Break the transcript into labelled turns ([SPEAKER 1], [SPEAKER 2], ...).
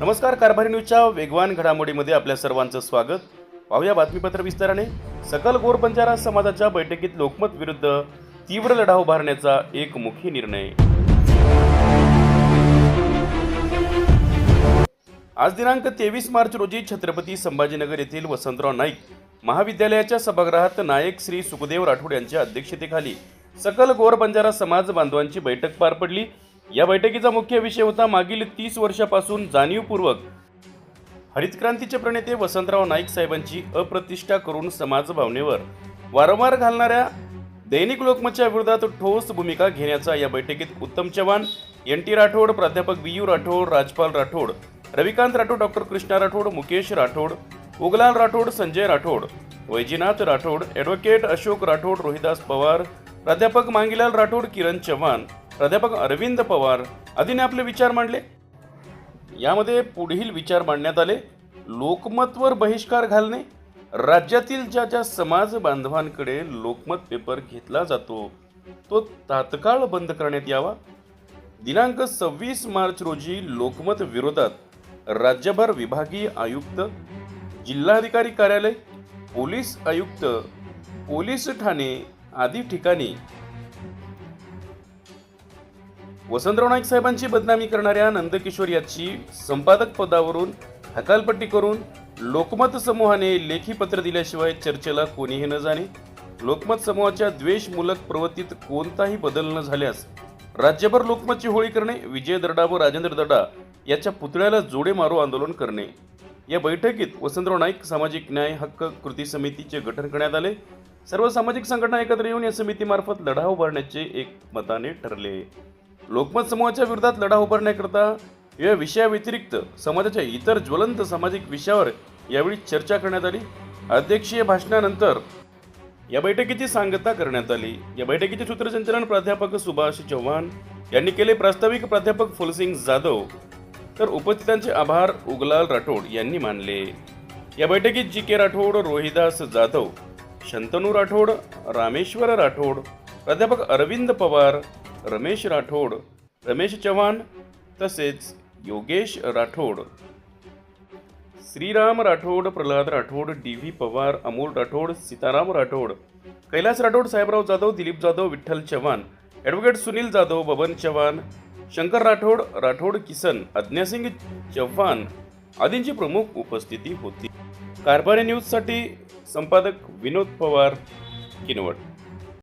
[SPEAKER 1] नमस्कार कारभारी न्यूजच्या वेगवान घडामोडीमध्ये आपल्या सर्वांचं स्वागत. पाहूया बातमीपत्र विस्ताराने. सकल गोर बंजारा समाजाच्या बैठकीत लोकमत विरुद्ध तीव्र लढा उभारण्याचा एक मुखी निर्णय. आज दिनांक तेवीस मार्च रोजी छत्रपती संभाजीनगर येथील वसंतराव नाईक महाविद्यालयाच्या सभागृहात नायक श्री सुखदेव राठोड यांच्या अध्यक्षतेखाली सकल गोर बंजारा समाज बांधवांची बैठक पार पडली. या बैठकीचा मुख्य विषय होता मागील तीस वर्षापासून जाणीवपूर्वक हरितक्रांतीचे प्रणेते वसंतराव नाईक साहेबांची अप्रतिष्ठा करून समाज भावनेवर वारंवार घालणाऱ्या दैनिक लोकमतच्या विरोधात ठोस भूमिका घेण्याचा या बैठकीत उत्तम चव्हाण एन टी राठोड प्राध्यापक B U Rathod Rajpal Rathod Ravikant Rathod doctor Krishna Rathod Mukesh Rathod Uglal Rathod Sanjay Rathod Vaijinath Rathod advocate Ashok Rathod Rohidas Pawar प्राध्यापक मांगीलाल राठोड किरण चव्हाण प्राध्यापक अरविंद पवार आदीने आपले विचार मांडले. यामध्ये पुढील विचार मांडण्यात आले. लोकमतवर बहिष्कार घालणे. राज्यातील ज्या ज्या समाज बांधवांकडे लोकमत पेपर घेतला जातो तो तात्काळ बंद करण्यात यावा. दिनांक सव्वीस मार्च रोजी लोकमत विरोधात राज्यभर विभागीय आयुक्त जिल्हाधिकारी कार्यालय पोलीस आयुक्त पोलीस ठाणे आदी ठिकाणी वसंतराव नाईक साहेबांची बदनामी करणाऱ्या नंदकिशोर याची संपादक पदावरून हकालपट्टी करून लोकमत समूहाने लेखी पत्र दिल्याशिवाय चर्चेला कोणीही न जाणे लोकमत समूहाच्या द्वेषमूलक प्रवृत्तीत कोणताही बदल न झाल्यास राज्यभर लोकमतची होळी करणे विजय दर्डा व राजेंद्र दर्डा याच्या पुतळ्याला जोडे मारो आंदोलन करणे. या बैठकीत वसंतराव नाईक सामाजिक न्याय हक्क कृती समितीचे गठन करण्यात आले. सर्व सामाजिक संघटना एकत्र येऊन या समितीमार्फत लढा उभारण्याचे एक मताने ठरले. लोकमत समूहाच्या विरोधात लढा उभारण्याकरता या विषयाव्यतिरिक्त समाजाच्या इतर ज्वलंत सामाजिक विषयावर यावेळी चर्चा करण्यात आली. अध्यक्षीय भाषणानंतर या बैठकीची सांगता करण्यात आली. या बैठकीचे सूत्रसंचालन प्राध्यापक सुभाष चव्हाण यांनी केले. प्रास्ताविक प्राध्यापक फुलसिंग जाधव तर उपस्थितांचे आभार उगलाल राठोड यांनी मानले. या बैठकीत जी के राठोड रोहिदास जाधव शंतनू राठोड रामेश्वर राठोड प्राध्यापक अरविंद पवार रमेश राठोड. रमेश चव्हाण तसेच Yogesh Rathod. Shriram Rathod Pralhad Rathod D V Pawar Amol Rathod Sitaram Rathod Kailas Rathod Sahebrao Jadhav Dilip Jadhav Vitthal Chavan advocate Sunil Jadhav Baban Chavan Shankar Rathod Rathod Kisan Agyasing Chavan आदींची प्रमुख उपस्थिती होती. कारभारी न्यूजसाठी संपादक विनोद पवार किनवट.